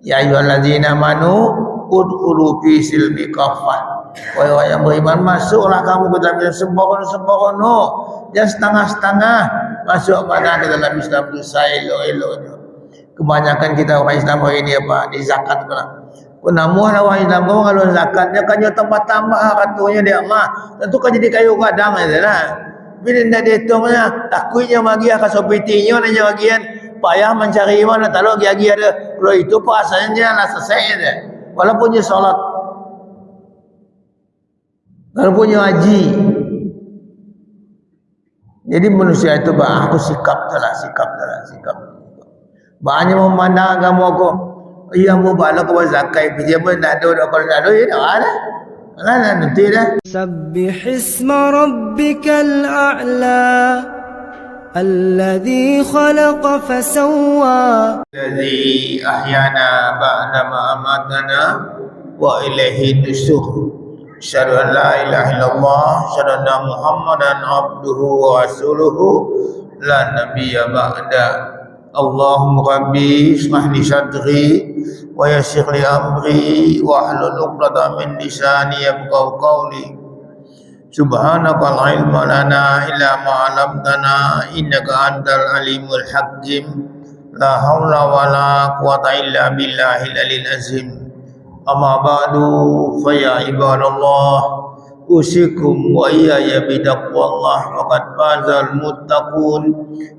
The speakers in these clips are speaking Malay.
Ya ayyuhallazina amanu udkhulu fi silmi kafah. Wahai orang yang beriman masuklah kamu ke dalam sempurna-sempurna. Jangan setengah-setengah masuk mana ke dalam Islam saya elok-eloknya. Kebanyakan kita orang Islam hari ini apa? Di zakat pula. Lah orang Islam kau kalau zakatnya kan dia tambah-tambah katanya dia mah. Tentu kan jadi kayu gadang lah. Bila nak dihitungnya, takutnya bagi akan sopitinya nanya bagian payah mencari mana tak ada lagi ada. Kalau itu perasaan dia nak lah selesai dia. Walaupun dia solat. Walaupun dia haji. Jadi manusia itu bah, aku sikap tu lah sikap tu lah sikap banyak memandang kamu aku ia mubalak wa zakai dia pun nak ada orang kalau nak ada ya tak ada nak nanti dah. Sabbih isma rabbikal a'la. الذي خلق فسوى. الذي أحيانا بعدما أماتنا وإليه النشور. أشهد أن لا إله إلا الله. أشهد أن محمدا عبده ورسوله. لا نبي بعده اللهم ربي اشرح لي صدري ويسر لي أمري واحلل عقدة من لساني يفقهوا قولي. سبحانك لا علم لنا إلا ما علمتنا إنك أنت العليم الحكيم. لا حول ولا قوة إلا بالله العلي العظيم. أما بعد فيا عباد الله أوصيكم وإياي بتقوى الله وقد فاز المتقون.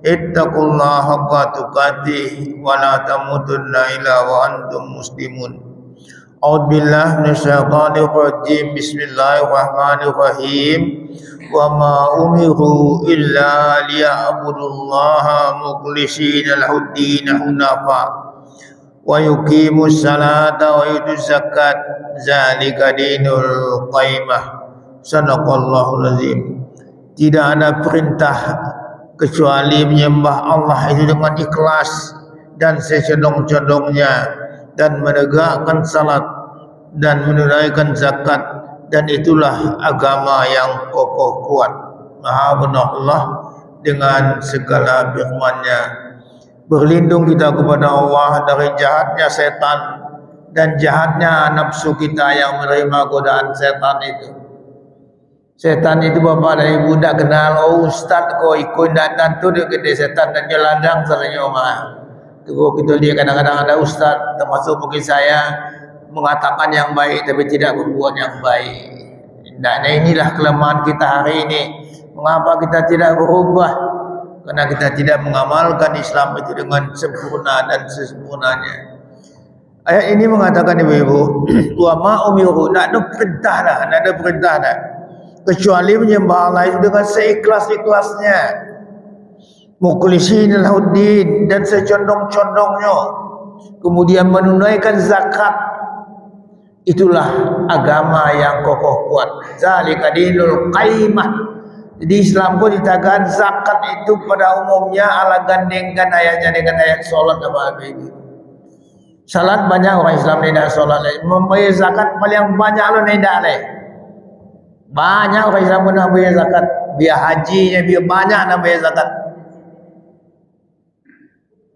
اتقوا الله حق تقاته ولا تموتن إلا وأنتم مسلمون. أعوذ بالله من الشيطان الرجيم بسم الله الرحمن الرحيم وما أمروا إلا ليعبدوا الله مخلصين له الدين حنفاء ويقيموا الصلاة ويؤتوا الزكاة ذلك دين القيمة Sadaqallahul Azim. Tidak ada perintah kecuali menyembah Allah itu dengan ikhlas dan secondong-condongnya dan menegakkan salat dan menunaikan zakat dan itulah agama yang kokoh kuat. Maha benar Allah dengan segala firman-Nya. Berlindung kita kepada Allah dari jahatnya setan dan jahatnya nafsu kita yang menerima godaan setan itu. Setan itu bapa dan ibu tak kenal. Oh ustaz kau ikut datang tu dia kata setan dan jeladang salahnya omah. Tu kita lihat kadang-kadang ada ustaz termasuk mungkin saya mengatakan yang baik tapi tidak membuat yang baik. Dan inilah kelemahan kita hari ini. Mengapa kita tidak berubah? Karena kita tidak mengamalkan Islam itu dengan sempurna dan sesempurnanya. Ayat ini mengatakan ibu-ibu, wa ma umiru, nak ada perintah dah, nak ada perintah dah kecuali menyembah Allah itu dengan seikhlas-ikhlasnya mukhlisin lahuddin dan secondong-condongnya kemudian menunaikan zakat itulah agama yang kokoh kuat zalika dinul qaimah di Islam pun dikatakan zakat itu pada umumnya ala gandengkan ayatnya dengan ayat solat apa ini. Salat banyak orang Islam tidak solat. Membayar zakat paling banyak lo tidak leh. Banyak orang Islam pun nak bayar zakat. Biar hajinya, biar banyak nak bayar zakat.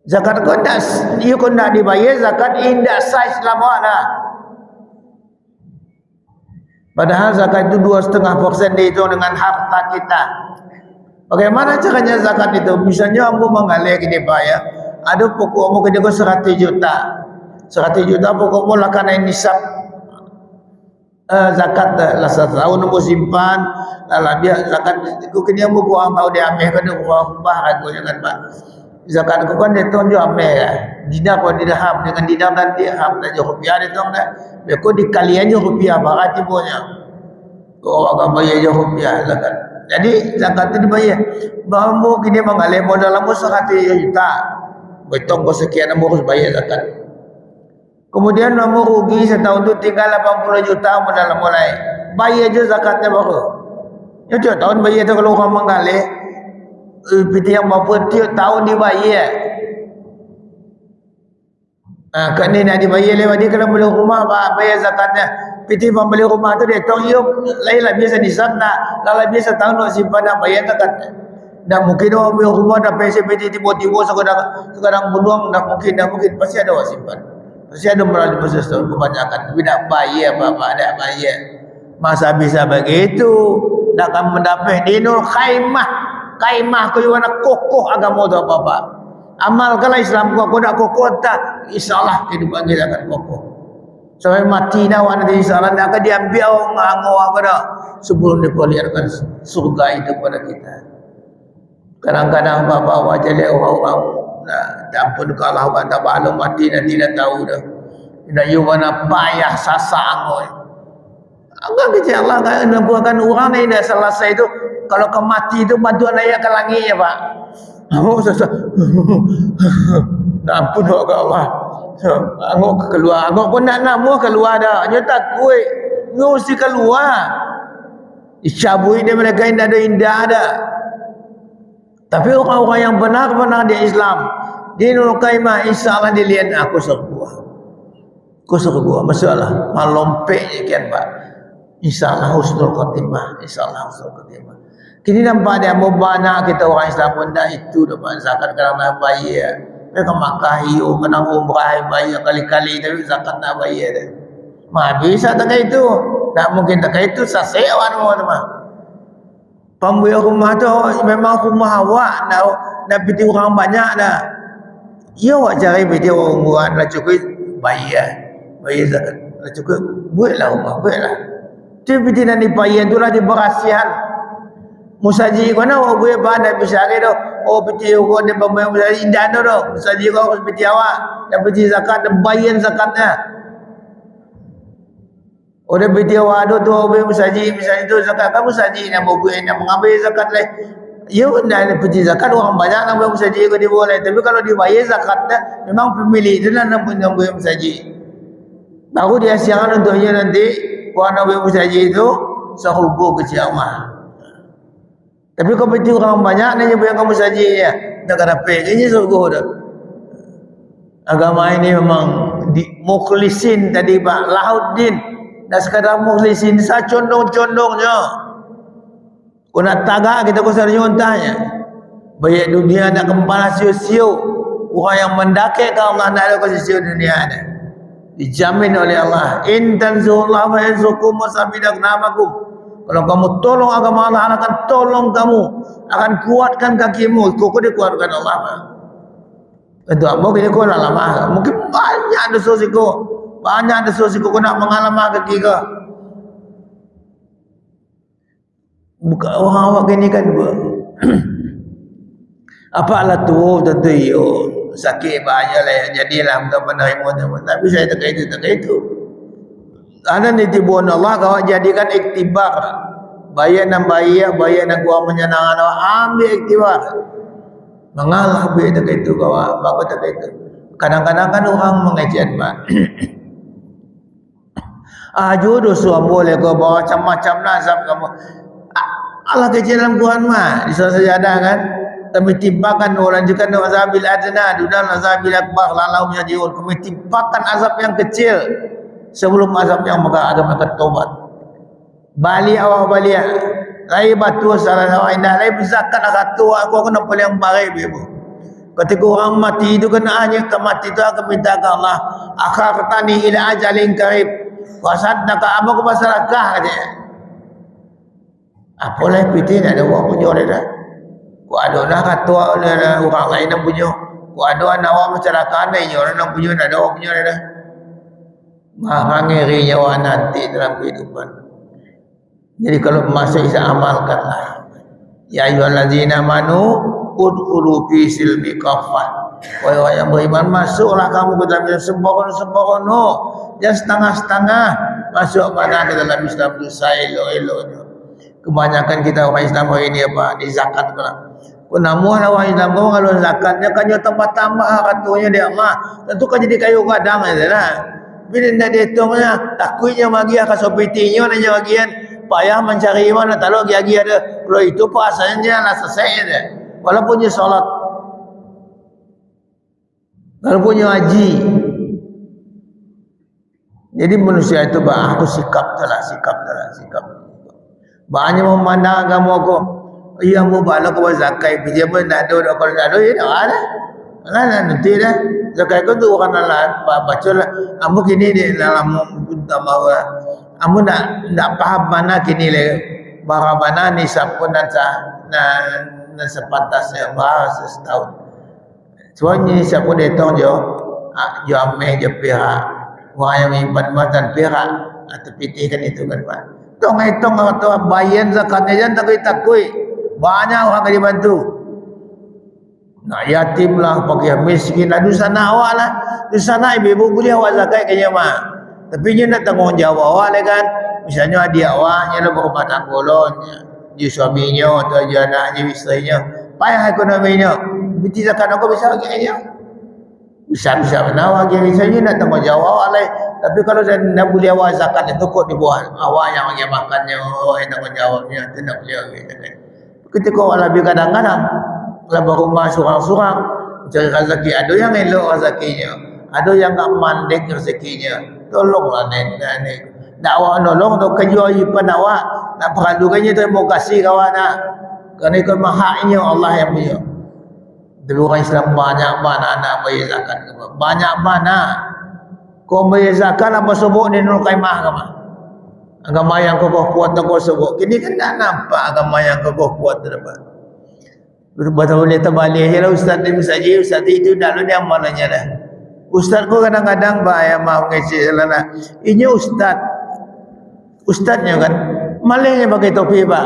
Zakat kau dia kau dibayar zakat indah sah Islam lah. Padahal zakat itu dua setengah persen dihitung dengan harta kita. Bagaimana caranya zakat itu? Misalnya aku mengalir ke bayar, ada pokok aku kerja kau seratus juta. Seratus juta pokok aku lah karena nisab uh, zakat lah setahun nombor simpan. Lah dia zakat itu kena mu kurang tahu dia ambil kan dia kurang bah harganya kan pak. Zakat aku kan dia tuan juga ambil ya. Dinar pun dirham dengan dinar dan dirham dan rupiah dia tuan dah dia kau dikalian je rupiah barat tibunya kau akan bayar je rupiah zakat jadi zakat itu dibayar bahamu kini mengalir modal lamu seratus juta betul kau sekian nombor harus bayar zakat Kemudian nombor rugi setahun tu tinggal 80 juta modal mulai. Bayar je zakatnya baru. Ya tiap tahun bayar tu kalau orang menggalih. Piti yang berapa tiap tahun dibayar. Ha, kan ni nak dibayar lewat dia kena beli rumah bayar zakatnya. Piti membeli rumah tu dia tahu yo lain lah biasa di sana. Kalau biasa tahun nak simpan nak bayar zakatnya. Dan mungkin orang beli rumah dah pensi piti tiba-tiba sekarang sekarang belum dah mungkin dah mungkin pasti ada orang simpan. Mesti ada melalui masa setahun kebanyakan. Tapi nak bayar apa-apa, nak bayar. Masa bisa begitu, nak mendapat dinul khaimah. Khaimah kau yang nak kokoh agama tu apa-apa. Amalkanlah Islam kau, kau nak kokoh tak? InsyaAllah kehidupan kita akan kokoh. Sampai mati nak nanti insyaAllah nak akan diambil orang apa dah. Sebelum diperlihatkan surga itu kepada kita. Kadang-kadang bapak wajah orang-orang Nah, tak pun kalau Allah tak balu mati nanti dah tahu dah. Dah you mana payah sasang oi. Agak kecil Allah kan bukan orang ni dah selesai itu kalau kau mati itu bantuan ayat ke langit ya Pak. Oh sasa. Nah, ampun kau Allah. Angok keluar. Angok pun nak nak mau keluar dah. Dia takut. Ngau si keluar. Isabui dia mereka indah ada indah dah. Tapi orang-orang yang benar-benar di Islam, di Nur Qaimah insya-Allah dilihat aku sebuah. Aku sebuah masalah malompek kan Pak. Insya-Allah husnul khatimah, insya-Allah husnul khatimah. Kini nampak dia mau banyak kita orang Islam pun dah itu dapat zakat kerana bayar. Mereka makan hiu, kena umrah bayar kali-kali tapi zakat nak bayar dia. Mah bisa tak itu. Tak mungkin tak itu sasewan teman-teman. Pembuat rumah tu memang rumah awak nak nak pergi orang banyak dah. Ya awak cari pergi orang buat lah cukup bayar. Bayar zakat. Lah cukup buatlah rumah, buatlah. Tu pergi nak dibayar tu lah di berasihan. Musaji kau nak awak buat bahan nak bisa hari tu. Oh pergi orang dia pembuat musaji tu tu. Musaji kau harus pergi awak. Dan pergi zakat dan bayar zakatnya. Orang berdia wadu tu orang bersaji misalnya tu zakat kamu saji yang berbuat yang mengambil zakat lah. Ya nak pergi zakat orang banyak yang bersaji ke dia boleh. Tapi kalau dia bayar zakat memang pemilik tu lah yang yang bersaji. Baru dia siangan untuknya nanti orang yang bersaji itu sehubu ke ciamah. Tapi kalau pergi orang banyak ni yang kamu saji ya. Tak pek ini sehubu dah. Agama ini memang di mukhlisin tadi Pak Lahuddin. Dan sekadar mukhlisin sa condong-condongnya kau nak tagak kita kau sari nyontahnya baik dunia nak kembali siu-siu. Orang yang mendakik ke Allah nak ada kasih siu dunia ada. Dijamin oleh Allah. In tanzullah wa yanzukum wasabidak namakum kalau kamu tolong agama Allah Allah akan tolong kamu. Akan kuatkan kakimu. Kau kau dikuatkan Allah Tentu apa? Kita kau lama mungkin banyak dosa siku banyak ada susu kau nak mengalami ke kira. Buka orang awak gini kan. Apa lah tu tentu yo. Sakit banyak lah. Jadilah tu. Tapi saya tak itu tak itu. Ada nitibun Allah kau jadikan iktibar. Bayar dan bayar, bayar dan gua menyenangkan ambil iktibar. Mengalah bayar tak itu kau, bapak tak itu. Kadang-kadang kan orang mengajian pak. Ah jodoh suam boleh kau bawa macam-macam nazab kamu. Ah, Allah kecil dalam Tuhan mah di sana sajadah kan. Kami timpakan orang juga no azabil adna dudan azabil akbar lalau yajun. Kami timpakan azab yang kecil sebelum azab yang maka agama tobat. Bali awak bali Lai batu salah awak indah lai zakat satu aku aku nak paling barai ibu. Ketika orang mati itu kena hanya kemati itu akan minta ke Allah. Akhir tani ila ajalin karib. Kuasa nak apa ke masyarakat. Apa lah piti nak ada orang punya dia dah. Ku ada nak kata orang lain yang punya. Ku ada nak orang masyarakat ni orang yang punya nak ada orang punya dia dah. Maha ngeri nyawa nanti dalam kehidupan. Jadi kalau masih bisa amalkanlah. Ya ayyuhallazina manu udkhulu fi silmi kafah. Wahai orang yang beriman masuklah kamu ke dalam sembrono-sembrono. Jangan setengah-setengah masuk mana ke dalam Islam itu saya. Kebanyakan kita orang Islam hari ini apa di zakat namuh lah orang Islam kau kalau zakatnya kan tambah-tambah katanya dia Allah. Tentu kan jadi kayu kadang aja lah. Bila nak dihitungnya takutnya bagi akan sopitinya nanya bagian payah mencari mana tak lagi ada. Kalau itu perasaannya lah selesai dia. Walaupun dia solat kalau punya haji. Jadi manusia itu bah aku sikap telah sikap telah sikap. Banyak memandang agama aku. Iya mau bala kau zakat, dia pun tak ada, kalau tak ada, ya ada. Lah lah nanti dah. Zakat kau tu orang lah baca lah. Amu kini dia dalam minta mahu lah. Amu nak nak faham mana kini le bara mana ni sapun dan sa na na sepantasnya bahasa setahun. Soalnya ni siapa dia tahu jo, ah, jo ameh jo pihak. Orang yang menyimpan matan pihak atau pitihkan itu kan pak. Tong hitung atau bayan zakatnya jangan takut takut. Banyak orang yang dibantu. Nak yatim lah, pakai miskin lah. Di sana awak lah. Di sana ibu-ibu boleh awak zakat kayaknya mak. Tapi dia nak tanggung jawab awak lah kan. Misalnya adik awaknya lah berumah tangga lah. Dia suaminya atau dia anaknya, isterinya. Payah ekonominya. Binti zakat aku bisa bagi kayaknya. Bisa-bisa menawar lagi. Misalnya nak tanggung jawab awak lah. Tapi kalau saya nak boleh awak zakat itu kok dibuat. Awak yang bagi makannya, awak yang tanggung jawabnya. Itu nak boleh zakat. Ketika awak lebih kadang-kadang lebar rumah surang-surang cari rezeki. Ada yang elok rezekinya. Ada yang tak mandek rezekinya. Tolonglah nenek nenek dakwah nolong tu kejual ipan awak. Nak peradukannya terima kasih kawan nak. Kerana itu mahaknya Allah yang punya. Dulu orang Islam banyak mana nak bayar zakat. Banyak mana kau bayar zakat apa sebut ni nur kaimah kama agama yang kokoh kuat tak kau sebut. Kini kan tak nampak agama yang kokoh kuat terdapat boleh terbalik je lah Ustaz ni saja Ustaz itu dah lu dia amalnya dah. Ustaz ku kadang-kadang bahaya maaf ngecik salah lah Ini Ustaz. Ustaznya kan Malingnya pakai topi pak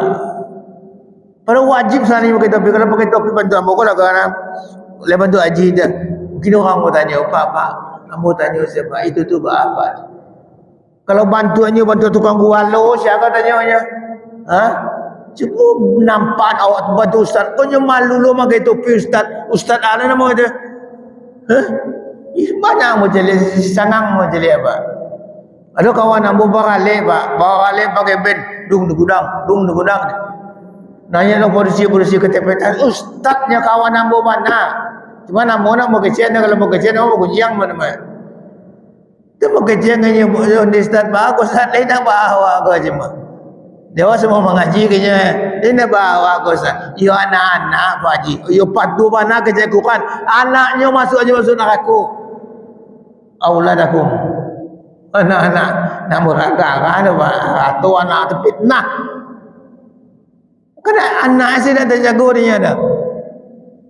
Pada wajib sana ni pakai topi. Kalau pakai topi bantu ambo kau lah kerana Boleh bantu haji dah Mungkin orang mau tanya Pak pak Ambo tanya siapa? Itu tu apa Kalau bantuannya bantu tukang gualo Siapa? tanya Ha? Cuba nampak awak bantu ustaz. Kau nyo malu lu pakai topi ustaz. Ustaz ala nama dia. Hah? Banyak mau jadi sanang mau jadi apa? Ada kawan ambo barale pak, barale pakai band, dung di gudang, dung di gudang. Nanya lo polisi-polisi ketepetan, ustaznya kawan ambo mana? Cuma namo nak mau kecian kalau mau kecian mau kujiang mana mana. Tu mau kecian ni ni ustaz pak, ustaz lain nak bawa aku aja mah. Dewa semua mengaji kenya. Ini bawa aku sah. Yo anak-anak Haji. Yo padu mana kerja Quran. Anaknya masuk aja masuk neraka. Auladakum. Anak-anak nak meraga kan. Atau anak tepit nah. Kena anak saya dah terjaga dia dah.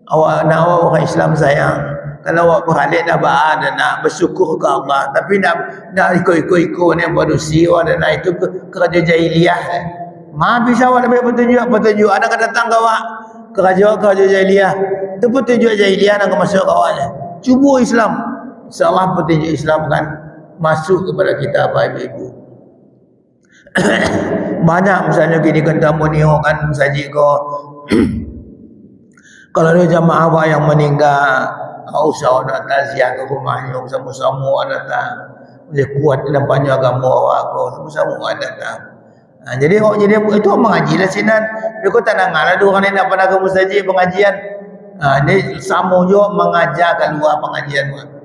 Awak nak awak orang Islam sayang. Kalau awak berhalik dah bahan dan nak bersyukur ke Allah. Tapi nak nak ikut-ikut-ikut ni manusia dan nak itu kerja jahiliah. Ma bisa awak lebih petunjuk petunjuk. Ada kata datang ke awak kerja kerja jahiliah. Itu petunjuk jahiliah nak masuk ke awak. Cuba Islam. InsyaAllah petunjuk Islam kan masuk kepada kita apa ibu-ibu. Banyak misalnya gini kata munio kan saji ko kalau ada jamaah awak yang meninggal usah nak taziah ke rumahnya sama-sama datang. Dia kuat dalam banyak agama awak ko sama-sama datang. Ha, jadi awak jadi itu mengaji lah sinan. Dia kata tak nak ngalah dua orang ni nak pernah ke mustajib pengajian. Ha, ni sama juga mengajar kat luar pengajian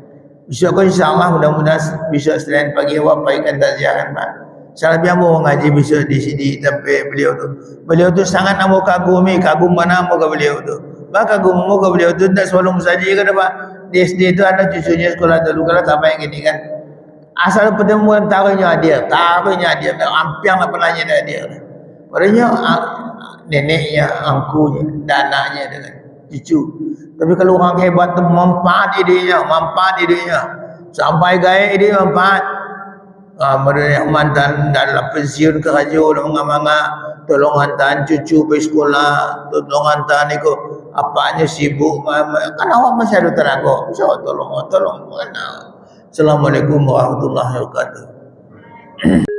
bisa kau insyaAllah mudah-mudahan bisa selain pagi awak pagikan taziah kan Pak Salah biar mau ngaji bisa di sini sampai beliau tu. Beliau tu sangat amo kagumi, kagum mana ke beliau tu. Maka amo ke beliau tu tak selalu musaji ke apa. Di SD tu ada cucunya sekolah dulu kalau sampai yang gini kan. Asal pertemuan taruhnya dia, taruhnya dia, ampiang lah penanya dah dia. Padahal neneknya, angkunya, dan anaknya dengan cucu. Tapi kalau orang hebat tu manfaat idenya, manfaat idenya. Sampai gaya ide manfaat. Ah, mereka mantan dalam pensiun kerja orang manga tolong hantar cucu pergi sekolah tolong hantar ni ko apanya sibuk kan awak masih ada tenaga. So tolong tolong mana Assalamualaikum warahmatullahi wabarakatuh